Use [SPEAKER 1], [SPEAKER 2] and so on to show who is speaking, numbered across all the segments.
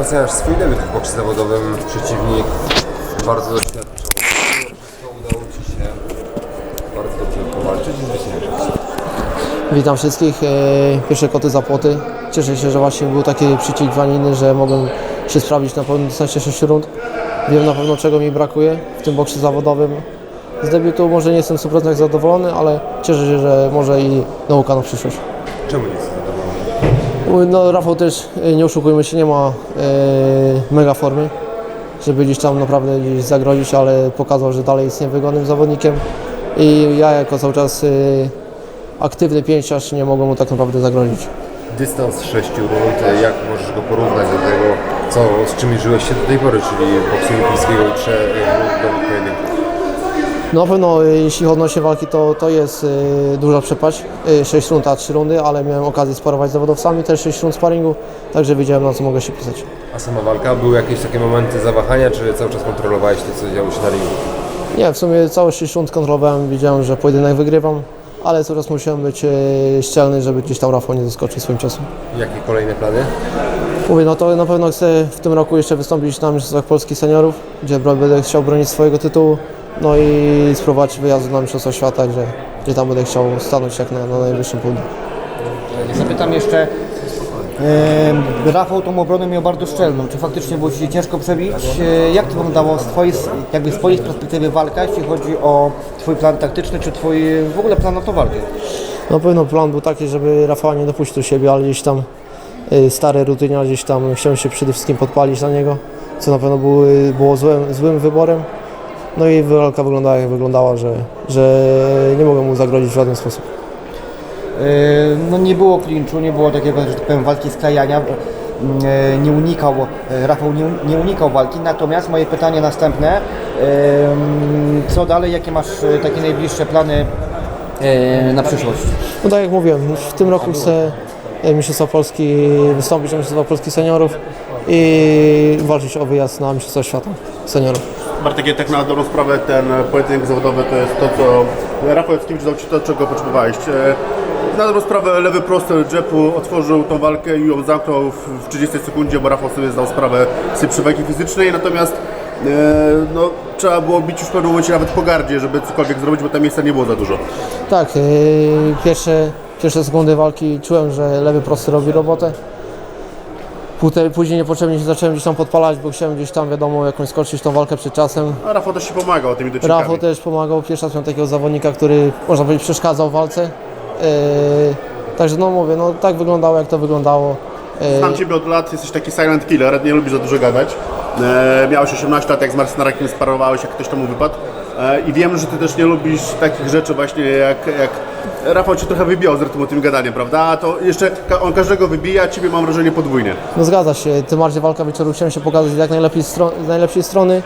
[SPEAKER 1] oceniasz swój debiut w boksie zawodowym? Przeciwnik bardzo doświadczony. To udało Ci się bardzo dobrze powalczyć i zwyciężyć.
[SPEAKER 2] Witam wszystkich. E, Pierwsze koty za płoty. Cieszę się, że właśnie był taki przycisk waniny, że mogłem się sprawdzić na pełnym dystansie 6 rund. Wiem na pewno czego mi brakuje w tym boksie zawodowym. Z debiutu może nie jestem 100% zadowolony, ale cieszę się, że może i nauka na przyszłość.
[SPEAKER 1] Czemu nie jesteś?
[SPEAKER 2] No Rafał też, e, nie oszukujmy się, nie ma e, mega formy, żeby gdzieś tam naprawdę gdzieś zagrozić, ale pokazał, że dalej jest niewygodnym zawodnikiem i ja jako cały czas e, aktywny pięściarz nie mogłem mu tak naprawdę zagrozić.
[SPEAKER 1] Dystans 6 rund, jak możesz go porównać do tego, co, z czym mierzyłeś się do tej pory, czyli boksu olimpijskiego i trzech rund do pojedynków?
[SPEAKER 2] No na pewno e, jeśli odnośnie walki to, to jest e, duża przepaść, e, 6 rund a 3 rundy, ale miałem okazję sparować z zawodowcami, też 6 rund sparingu, także wiedziałem na co mogę się pisać.
[SPEAKER 1] A sama walka, były jakieś takie momenty zawahania, czy cały czas kontrolowałeś to, co działo się na ringu?
[SPEAKER 2] Nie, w sumie całe 6 rund kontrolowałem, wiedziałem, że pojedynek wygrywam, ale coraz musiałem być szczelny, żeby gdzieś tam Rafał nie zaskoczył swoim czasem.
[SPEAKER 1] Jakie kolejne plany?
[SPEAKER 2] Mówię, no to na pewno chcę w tym roku jeszcze wystąpić na Mistrzostwach Polskich Seniorów, gdzie będę chciał bronić swojego tytułu, no i spróbować wyjazdu na Mistrzostwa Świata, gdzie, gdzie tam będę chciał stanąć jak na, na najwyższym polu.
[SPEAKER 3] Zapytam jeszcze, e, Rafał tą obronę miał bardzo szczelną. Czy faktycznie było Ci się ciężko przebić? E, jak to wyglądało z twojej, jakby z twojej perspektywy walka, jeśli chodzi o Twój plan taktyczny, czy Twój w ogóle plan na tą walkę?
[SPEAKER 2] Na pewno plan był taki, żeby Rafała nie dopuścić do siebie, ale gdzieś tam y, stary rutyniarz, gdzieś tam chciałem się przede wszystkim podpalić na niego, co na pewno było, było złym, złym wyborem. No i walka wyglądała jak wyglądała, że, że nie mogłem mu zagrozić w żaden sposób.
[SPEAKER 3] E, No nie było klinczu, nie było takiego, że tak powiem, walki sklejania. E, Nie unikał, e, Rafał nie, nie unikał walki, natomiast moje pytanie następne, co dalej, jakie masz takie najbliższe plany na przyszłość?
[SPEAKER 2] No tak jak mówiłem, w tym roku chcę Mistrzostwa Polski wystąpić na Mistrzostwa Polski Seniorów i walczyć o wyjazd na Mistrzostwa Świata Seniorów.
[SPEAKER 4] Bartek, tak na dobrą sprawę ten pojedynek zawodowy to jest to, co Rafał Jackiewicz dał Ci to, czego potrzebowałeś. E, Na dobrą sprawę lewy prosty Jeppu otworzył tą walkę i ją zamknął w w 30 sekundzie, bo Rafał sobie zdał sprawę z tej przewagi fizycznej, natomiast e, no, trzeba było bić już w pewnym momencie nawet po gardzie, żeby cokolwiek zrobić, bo tam miejsca nie było za dużo.
[SPEAKER 2] Tak, y, pierwsze, pierwsze sekundy walki czułem, że lewy prosty robi robotę. Później niepotrzebnie się zacząłem gdzieś tam podpalać, bo chciałem gdzieś tam wiadomo jakąś skoczyć tą walkę przed czasem.
[SPEAKER 4] A Rafał też Ci pomagał tymi docinkami.
[SPEAKER 2] Rafał też pomagał, pierwszy raz miałem takiego zawodnika, który można powiedzieć przeszkadzał w walce. Yy, także no mówię, no tak wyglądało jak to wyglądało. Yy,
[SPEAKER 4] Znam Ciebie od lat, jesteś taki silent killer, nie lubisz za dużo gadać. E, miałeś 18 lat, jak z Marcinarekiem sparowałeś, jak ktoś temu wypadł. E, I wiem, że Ty też nie lubisz takich rzeczy właśnie jak, jak Rafał Cię trochę wybijał z rytmu tym gadaniem, prawda? A to jeszcze ka- on każdego wybija, a Ciebie mam wrażenie podwójnie.
[SPEAKER 2] No zgadza się, tym bardziej walka wieczoru chciałem się pokazać z jak najlepiej stro- z najlepszej strony.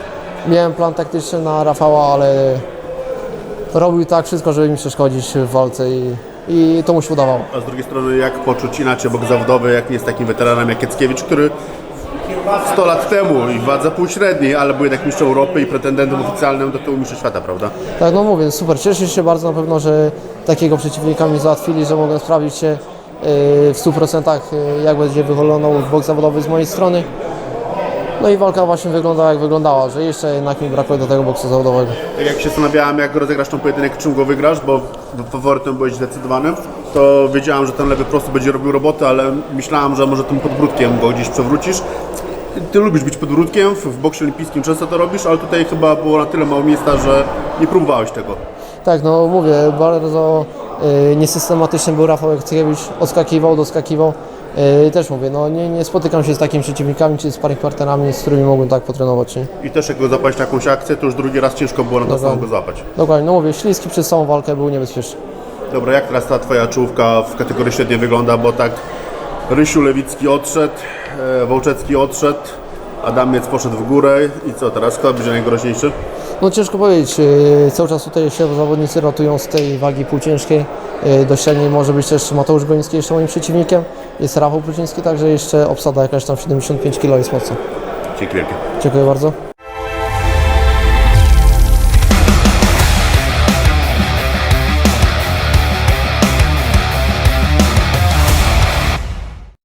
[SPEAKER 2] Miałem plan taktyczny na Rafała, ale robił tak wszystko, żeby mi przeszkodzić w walce i, i to mu się udawało.
[SPEAKER 4] A z drugiej strony, jak poczuć inaczej bok zawodowy, jak nie jest takim weteranem jak Kieckiewicz, który 100 lat temu i w wadze półśredniej, ale był jednak mistrzem Europy i pretendentem oficjalnym do tyłu mistrza świata, prawda?
[SPEAKER 2] Tak, no mówię, super. Cieszę się bardzo na pewno, że takiego przeciwnika mi załatwili, że mogłem sprawdzić się yy, w 100% yy, jak będzie wyglądał bok zawodowy z mojej strony. No i walka właśnie wyglądała jak wyglądała, że jeszcze jednak mi brakuje do tego boksu zawodowego.
[SPEAKER 4] Tak jak się zastanawiałem, jak rozegrasz ten pojedynek, czym go wygrasz, bo faworytem byłeś zdecydowanym, to wiedziałem, że ten lewy prosty będzie robił robotę, ale myślałem, że może tym podbródkiem go gdzieś przewrócisz. Ty lubisz być podbródkiem, w w boksie olimpijskim często to robisz, ale tutaj chyba było na tyle mało miejsca, że nie próbowałeś tego.
[SPEAKER 2] Tak, no mówię, bardzo yy, niesystematycznie był Rafał Jackiewicz, odskakiwał, doskakiwał. Yy, też mówię, no nie, nie spotykam się z takimi przeciwnikami czy sparring partnerami, z którymi mogłem tak potrenować. Nie?
[SPEAKER 4] I też jak go zapaść na jakąś akcję, to już drugi raz ciężko było na to samo go złapać.
[SPEAKER 2] Dokładnie, no mówię, śliski przez całą walkę był niebezpieczny.
[SPEAKER 4] Dobra, jak teraz ta Twoja czołówka w kategorii średniej wygląda, bo tak Rysiu Lewicki odszedł, e, Wołczecki odszedł, Adamiec poszedł w górę i co teraz? Kto będzie najgroźniejszy?
[SPEAKER 2] No ciężko powiedzieć, yy, cały czas tutaj się zawodnicy rotują z tej wagi półciężkiej. Yy, Dość silniej może być też Mateusz Goliński jeszcze moim przeciwnikiem. Jest Rafał Płociński, także jeszcze obsada jakaś tam 75 kg jest mocna.
[SPEAKER 4] Dzięki wielkie.
[SPEAKER 2] Dziękuję bardzo.